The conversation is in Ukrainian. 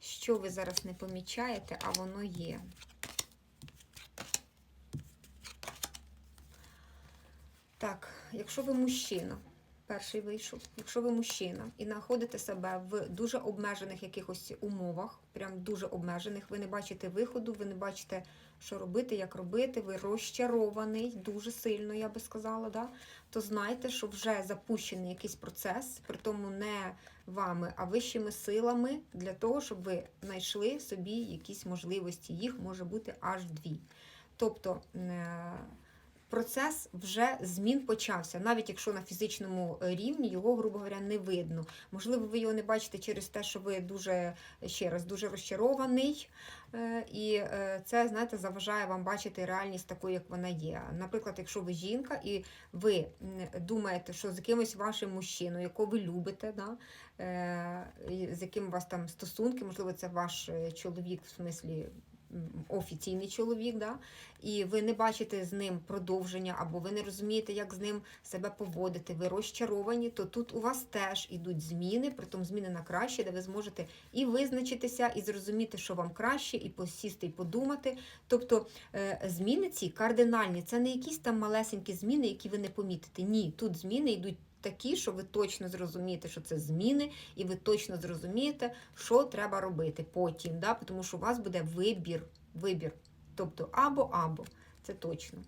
що ви зараз не помічаєте, а воно є. Так, якщо ви мужчина, перший вийшов, якщо ви мужчина і знаходите себе в дуже обмежених якихось умовах, прям дуже обмежених, ви не бачите виходу, ви не бачите, що робити, як робити, ви розчарований дуже сильно, я би сказала, да? то знайте, що вже запущений якийсь процес, при тому не вами, а вищими силами для того, щоб ви знайшли собі якісь можливості. Їх може бути аж дві. Тобто е, процес вже змін почався, навіть якщо на фізичному е, рівні його, грубо говоря, не видно. Можливо, ви його не бачите через те, що ви дуже ще раз дуже розчарований, е, і е, це, знаєте, заважає вам бачити реальність такою, як вона є. Наприклад, якщо ви жінка і ви думаєте, що з якимось вашим мужчиною, якого ви любите, да, з яким у вас там стосунки, можливо, це ваш чоловік, в смислі. Офіційний чоловік, да? і ви не бачите з ним продовження, або ви не розумієте, як з ним себе поводити, ви розчаровані, то тут у вас теж ідуть зміни, притом зміни на краще, де ви зможете і визначитися, і зрозуміти, що вам краще, і посісти, і подумати. Тобто е, зміни ці кардинальні, це не якісь там малесенькі зміни, які ви не помітите. Ні, тут зміни йдуть. Такі, що ви точно зрозумієте, що це зміни, і ви точно зрозумієте, що треба робити потім, да? тому що у вас буде вибір. вибір. Тобто або-або, це точно.